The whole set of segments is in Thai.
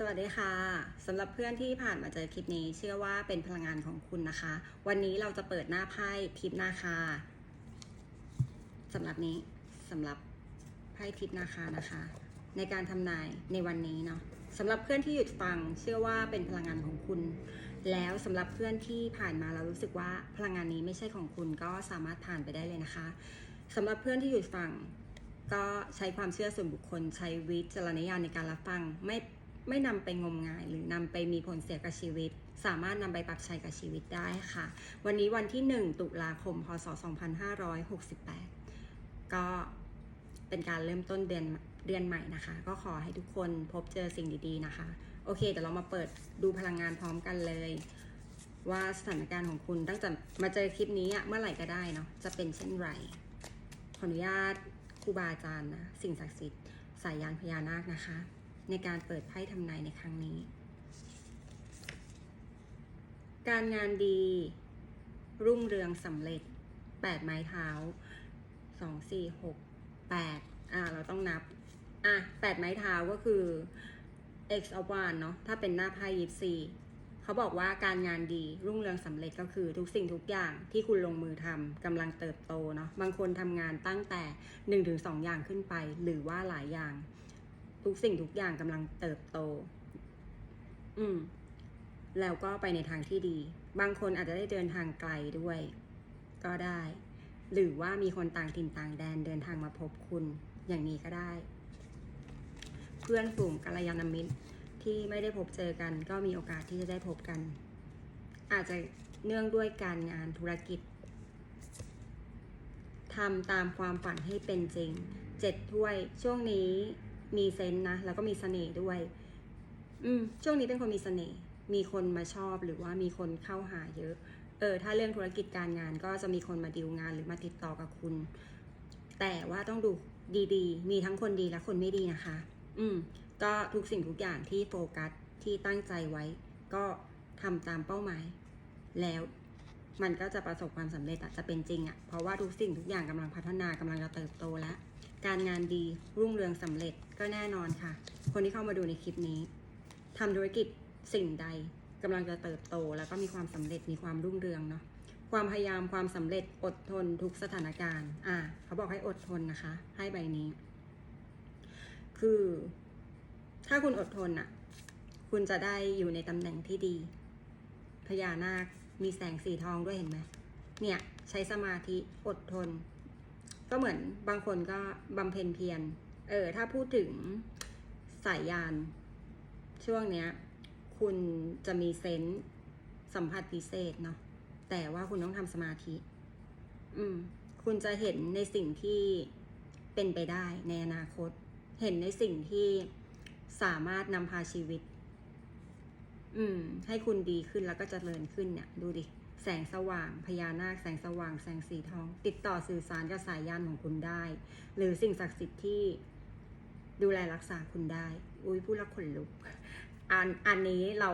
สวัสดีค่ะสำหรับเพื่อนที่ผ่านมาเจอคลิปนี้ เชื่อว่าเป็นพลังงานของคุณนะคะ วันนี้เราจะเปิดหน้าไพ่ทิปนาคาสำหรับนี้สำหรับไพ่ทิปนาคานะคะ ในการทำนายในวันนี้เนาะสำหรับเพื่อนที่หยุดฟัง เชื่อว่าเป็นพลังงานของคุณ แล้วสำหรับเพื่อนที่ผ่านมาเรารู้สึกว่าพลังงานนี้ไม่ใช่ของคุณก็สามารถผ่านไปได้เลยนะคะสำหรับเพื่อนที่หยุดฟังก็ใช้ความเชื่อส่วนบุคคลใช้วิจารณญาณในการรับฟังไม่ ไม่นำไปงมงาย หรือนำไปมีผลเสียกับชีวิต สามารถนำไปปรับใช้กับชีวิตได้ค่ะ วันนี้วันที่ 1 ตุลาคม พศ 2568 ก็เป็นการเริ่มต้นเดือนเดือนใหม่นะคะ ก็ขอให้ทุกคนพบเจอสิ่งดีๆนะคะ โอเคเดี๋ยวเรามาเปิดดูพลังงานพร้อมกันเลย ว่าสถานการณ์ของคุณตั้งแต่มาเจอคลิปนี้เมื่อไหร่ก็ได้เนาะจะเป็นเช่นไรขออนุญาตครูบาอาจารย์นะสิ่งศักดิ์สิทธิ์สายยานพญานาคนะคะ ในการเปิดไพ่ทำนายในครั้งนี้ การงานดี รุ่งเรืองสำเร็จแปดไม้เท้าสองสี่หกแปดอ่า เราต้องนับ อะแปดไม้เท้าก็คือ x of one เนาะถ้าเป็นหน้าไพ่ยิปซีเขาบอกว่าการงานดีรุ่งเรืองสำเร็จก็คือทุกสิ่งทุกอย่างที่คุณลงมือทำกำลังเติบโตเนาะบางคนทำงานตั้งแต่1นถึงสอย่างขึ้นไป หรือว่าหลายอย่าง ทุกสิ่งทุกอย่างกำลังเติบโต อืม แล้วก็ไปในทางที่ดี บางคนอาจจะได้เดินทางไกลด้วย ก็ได้ หรือว่ามีคนต่างถิ่นต่างแดนเดินทางมาพบคุณอย่างนี้ก็ได้ เพื่อนฝูงกัลยาณมิตรที่ไม่ได้พบเจอกัน ก็มีโอกาสที่จะได้พบกัน อาจจะเนื่องด้วยการงานธุรกิจทำตามความฝันให้เป็นจริงเจ็ดถ้วยช่วงนี้ มีเซนนะ แล้วก็มีเสน่ห์ด้วย อืม ช่วงนี้เป็นคนมีเสน่ห์มีคนมาชอบหรือว่ามีคนเข้าหาเยอะ เออ ถ้าเรื่องธุรกิจการงานก็จะมีคนมาดีลงานหรือมาติดต่อกับคุณ แต่ว่าต้องดูดีๆ มีทั้งคนดีและคนไม่ดีนะคะ อืม ก็ทุกสิ่งทุกอย่างที่โฟกัสที่ตั้งใจไว้ ก็ทำตามเป้าหมาย แล้วมันก็จะประสบความสำเร็จอะจะเป็นจริงอะเพราะว่าทุกสิ่งทุกอย่างกำลังพัฒนากำลังจะเติบโตแล้ว การงานดีรุ่งเรืองสำเร็จก็แน่นอนค่ะ คนที่เข้ามาดูในคลิปนี้ทำธุรกิจสิ่งใดกำลังจะเติบโต แล้วก็มีความสำเร็จมีความรุ่งเรืองเนาะความพยายามความสำเร็จอดทนทุกสถานการณ์ อ่า เขาบอกให้อดทนนะคะ ให้ใบนี้ คือ ถ้าคุณอดทนอะ คุณจะได้อยู่ในตำแหน่งที่ดีพญานาคมีแสงสีทองด้วยเห็นไหมเนี่ย ใช้สมาธิอดทน ก็เหมือนบางคนก็บำเพ็ญเพียร เออ ถ้าพูดถึงสายยาน ช่วงเนี้ย คุณจะมีเซนส์สัมผัสพิเศษเนาะ แต่ว่าคุณต้องทำสมาธิ อืม คุณจะเห็นในสิ่งที่เป็นไปได้ในอนาคต เห็นในสิ่งที่สามารถนำพาชีวิต อืม ให้คุณดีขึ้นแล้วก็เจริญขึ้นเนี่ย ดูดิ แสงสว่างพญานาคแสงสว่างแสงสีทอง ติดต่อสื่อสารกับสายยานของคุณได้ หรือสิ่งศักดิ์สิทธิ์ที่ดูแลรักษาคุณได้ อุ้ยพูดล้วขนลุกอันอันนี้เรา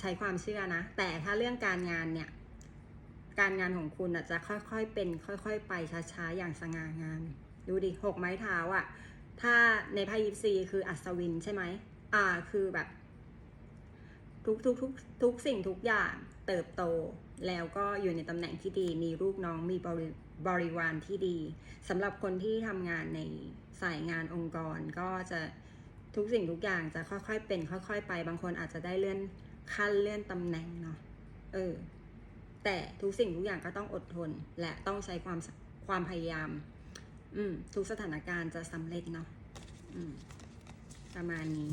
ใช้ความเชื่อนะ แต่ถ้าเรื่องการงานเนี่ย การงานของคุณอะจะค่อยๆเป็น ค่อย ๆ ไปช้าๆอย่างสง่างามดูดิหกไม้เท้าอะ ถ้าในไพ่ยิปซีคืออัศวินใช่ไหมอ่าคือแบบ ทุกทุกทุกทุกสิ่งทุกอย่าง เติบโต แล้วก็อยู่ในตำแหน่งที่ดี มีลูกน้องมีบริบริวารที่ดีสำหรับคนที่ทำงานในสายงานองค์กรก็จะทุกสิ่งทุกอย่างจะค่อยๆเป็น ค่อย ๆ ไป บางคนอาจจะได้เลื่อนขั้นเลื่อนตำแหน่งเนาะเออแต่ทุกสิ่งทุกอย่างก็ต้องอดทน และต้องใช้ความความพยายาม อืมทุกสถานการณ์จะสำเร็จเนาะอืมประมาณนี้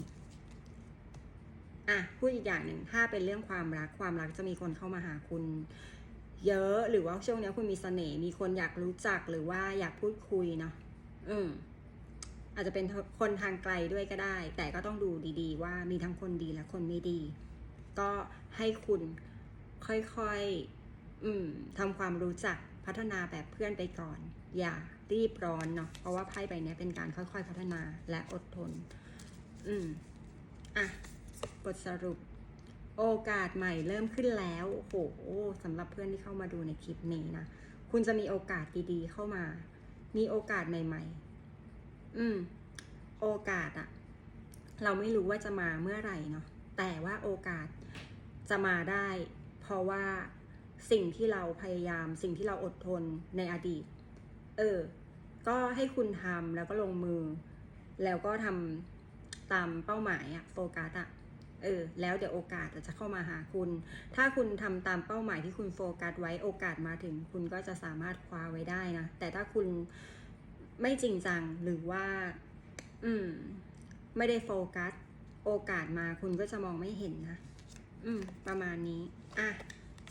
อะพูดอีกอย่างหนึ่งถ้าเป็นเรื่องความรักความรักจะมีคนเข้ามาหาคุณ เยอะหรือว่าช่วงนี้คุณมีเสน่ห์มีคนอยากรู้จักหรือว่าอยากพูดคุยเนาะอืมอาจจะเป็นคนทางไกลด้วยก็ได้ แต่ก็ต้องดูดีๆ ว่ามีทั้งคนดีและคนไม่ดี ก็ให้คุณค่อยๆ อืมทำความรู้จักพัฒนาแบบเพื่อนไปก่อน อย่ารีบร้อนเนาะเพราะว่าไพ่ใบนี้เป็นการค่อยๆ พัฒนาและอดทน อืมอะ บทสรุป โอกาสใหม่เริ่มขึ้นแล้วโอ้โหสำหรับเพื่อนที่เข้ามาดูในคลิปนี้นะ คุณจะมีโอกาสดีๆเข้ามา มีโอกาสใหม่ ๆ อืม โอกาสอะเราไม่รู้ว่าจะมาเมื่อไหร่เนาะแต่ว่าโอกาสจะมาได้ เพราะว่าสิ่งที่เราพยายาม สิ่งที่เราอดทนในอดีต เออ ก็ให้คุณทำแล้วก็ลงมือ แล้วก็ทำตามเป้าหมายอะโฟกัสอะ เออแล้วเดี๋ยวโอกาสจะเข้ามาหาคุณ ถ้าคุณทำตามเป้าหมายที่คุณโฟกัสไว้โอกาสมาถึง คุณก็จะสามารถคว้าไว้ได้นะ แต่ถ้าคุณไม่จริงจังหรือว่า อืม ไม่ได้โฟกัส โอกาสมาคุณก็จะมองไม่เห็นนะ อืม ประมาณนี้ อะ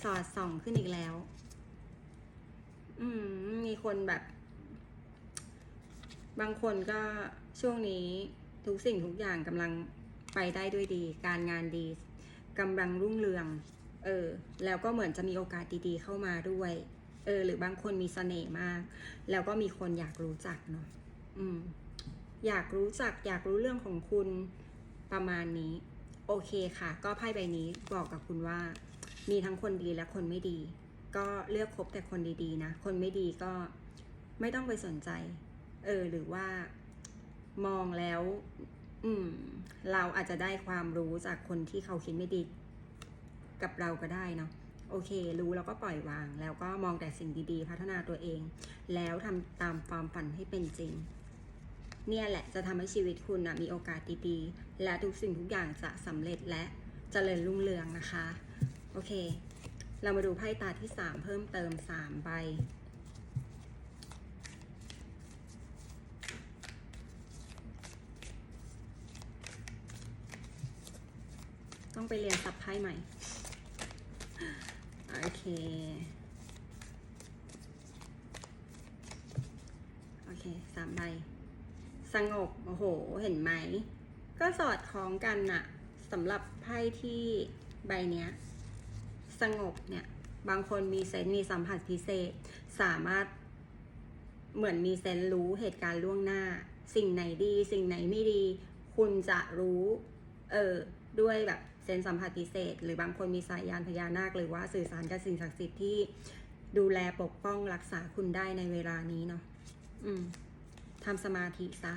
สอดส่องขึ้นอีกแล้ว อืม มีคนแบบ บางคนก็ช่วงนี้ทุกสิ่งทุกอย่างกำลัง ไปได้ด้วยดี การงานดีกำลังรุ่งเรือง เออ แล้วก็เหมือนจะมีโอกาสดีๆเข้ามาด้วย เออ หรือบางคนมีเสน่ห์มาก แล้วก็มีคนอยากรู้จักเนาะ อืม อยากรู้จัก อยากรู้เรื่องของคุณประมาณนี้ โอเคค่ะ ก็ไพ่ใบนี้บอกกับคุณว่า มีทั้งคนดีและคนไม่ดี ก็เลือกคบแต่คนดีๆนะ คนไม่ดีก็ไม่ต้องไปสนใจ เออ หรือว่ามองแล้ว อืม เราอาจจะได้ความรู้จากคนที่เขาคิดไม่ดีกับเราก็ได้เนาะโอเค รู้แล้วก็ปล่อยวาง แล้วก็มองแต่สิ่งดีๆ พัฒนาตัวเอง แล้วทำตามความฝันให้เป็นจริง เนี่ยแหละจะทำให้ชีวิตคุณนะมีโอกาสดีๆ และทุกสิ่งทุกอย่างจะสำเร็จและเจริญรุ่งเรืองนะคะ โอเค เรามาดูไพ่ตาที่ 3 เพิ่มเติม 3 ใบ ต้องไปเรียนสับไพ่ใหม่ โอเค โอเคสามใบ สงบ โอ้โห เห็นไหม ก็สอดคล้องกันน่ะสำหรับไพ่ที่ใบเนี้ย สงบเนี่ย บางคนมีเซนมีสัมผัสพิเศษ สามารถเหมือนมีเซนรู้เหตุการณ์ล่วงหน้า สิ่งไหนดี สิ่งไหนไม่ดี คุณจะรู้ เออด้วยแบบเซนสัมผัสพิเศษ หรือบางคนมีสายยานพญานาค หรือว่าสื่อสารกับสิ่งศักดิ์สิทธิ์ที่ดูแลปกป้องรักษาคุณได้ในเวลานี้เนาะอืมทำสมาธิซะ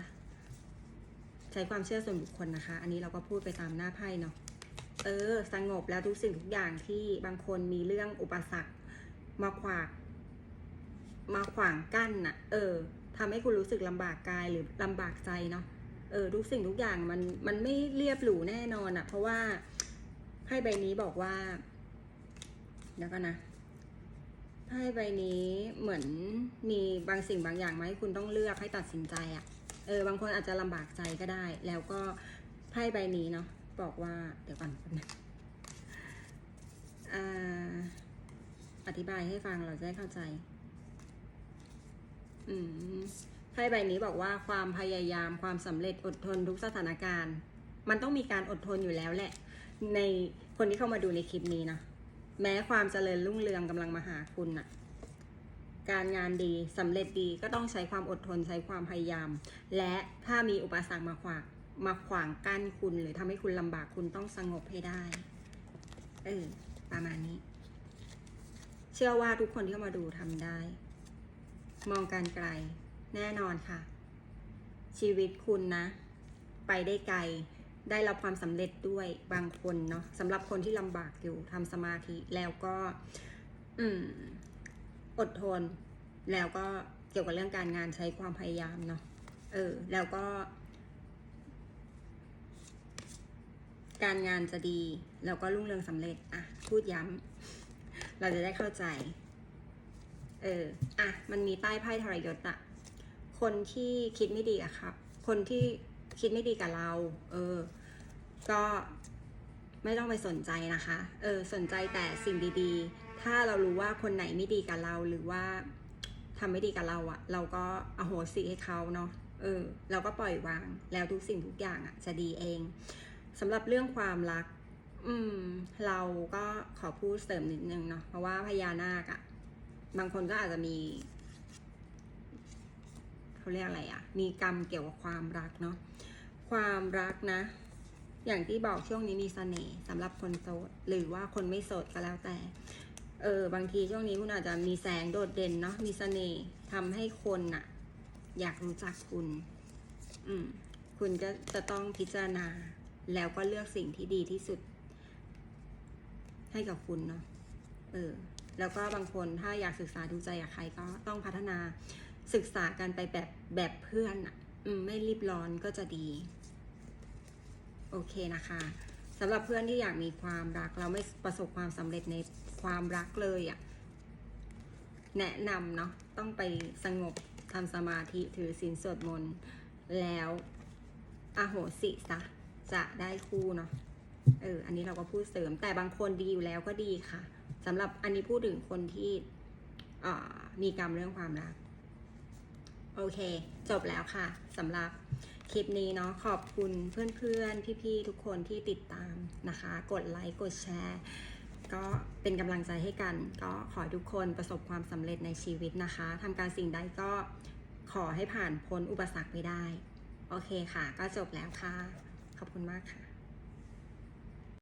ใช้ความเชื่อส่วนบุคคลนะคะ อันนี้เราก็พูดไปตามหน้าไพ่เนาะเออ สงบแล้วทุกสิ่งทุกอย่างที่บางคนมีเรื่องอุปสรรคมาขวาก มาขวางกั้นน่ะ เออทำให้คุณรู้สึกลำบากกายหรือลำบากใจเนาะ เออทุกสิ่งทุกอย่างมันมันไม่เรียบหรูแน่นอนอะเพราะว่าไพ่ใบนี้บอกว่าเดี๋ยวกันนะไพ่ใบนี้เหมือนมีบางสิ่งบางอย่างมาให้คุณต้องเลือกให้ตัดสินใจอะเออบางคนอาจจะลำบากใจก็ได้ แล้วก็ไพ่ใบนี้เนาะบอกว่าเดี๋ยวก่อนนึงอ่าอธิบายให้ฟังเราจะได้เข้าใจ อืม ไพ่ใบนี้บอกว่าความพยายามความสำเร็จอดทนทุกสถานการณ์ มันต้องมีการอดทนอยู่แล้วแหละ ในคนที่เข้ามาดูในคลิปนี้นะแม้ความเจริญรุ่งเรืองกำลังมาหาคุณน่ะการงานดีสำเร็จดีก็ต้องใช้ความอดทนใช้ความพยายาม และถ้ามีอุปสรรคมาขวางมาขวางกั้นคุณ หรือทำให้คุณลำบากคุณต้องสงบให้ได้เออประมาณนี้ เชื่อว่าทุกคนที่เข้ามาดูทำได้ มองการไกล แน่นอนค่ะ ชีวิตคุณนะ ไปได้ไกล ได้รับความสำเร็จด้วยบางคนเนาะสำหรับคนที่ลำบากอยู่ทำสมาธิแล้วก็ อืม อดทน แล้วก็เกี่ยวกับเรื่องการงานใช้ความพยายามเนาะเออ แล้วก็ การงานจะดี แล้วก็รุ่งเรืองสำเร็จ อะ พูดย้ำเราจะได้เข้าใจ เออ อะ มันมีใต้ไพ่ทรยศอะ คนที่คิดไม่ดีอะครับ คนที่คิดไม่ดีกับเรา เออ ก็ไม่ต้องไปสนใจนะคะ เออ สนใจแต่สิ่งดีๆ ถ้าเรารู้ว่าคนไหนไม่ดีกับเราหรือว่าทำไม่ดีกับเราอะเราก็อโหสิให้เขาเนาะ เออ เราก็ปล่อยวาง แล้วทุกสิ่งทุกอย่างอะจะดีเองสำหรับเรื่องความรัก อืม เราก็ขอพูดเสริมนิดนึงเนาะ เพราะว่าพญานาคอะบางคนก็อาจจะมี เขาเรียกอะไรอะมีกรรมเกี่ยวกับความรักเนาะความรักนะ อย่างที่บอกช่วงนี้มีเสน่ห์สำหรับคนโสดหรือว่าคนไม่โสดก็แล้วแต่เออบางทีช่วงนี้คุณอาจจะมีแสงโดดเด่นเนาะมีเสน่ห์ทำให้คนน่ะอยากรู้จักคุณ อืม คุณก็จะต้องพิจารณา แล้วก็เลือกสิ่งที่ดีที่สุด ให้กับคุณเนาะเออ แล้วก็บางคนถ้าอยากศึกษาดูใจกับใครก็ต้องพัฒนา ศึกษากันไปแบบแบบเพื่อนอะไม่รีบร้อนก็จะดี โอเคนะคะสำหรับเพื่อนที่อยากมีความรักเราไม่ประสบความสำเร็จในความรักเลยอะ่ะแนะนำเนาะต้องไปสงบทำสมาธิถือศีลสวดมนต์แล้วอโหสิซะจะได้คู่เนาะเออ อันนี้เราก็พูดเสริม แต่บางคนดีอยู่แล้วก็ดีค่ะสำหรับอันนี้พูดถึงคนที่มีกรรมเรื่องความรัก โอเค จบแล้วค่ะสำหรับคลิปนี้เนาะขอบคุณเพื่อนๆ พี่ๆ ทุกคนที่ติดตามนะคะ กดไลค์ กดแชร์ ก็เป็นกำลังใจให้กัน ก็ขอให้ทุกคนประสบความสำเร็จในชีวิตนะคะทำการสิ่งใดก็ขอให้ผ่านพ้นอุปสรรคไปได้ โอเคค่ะ ก็จบแล้วค่ะ ขอบคุณมากค่ะ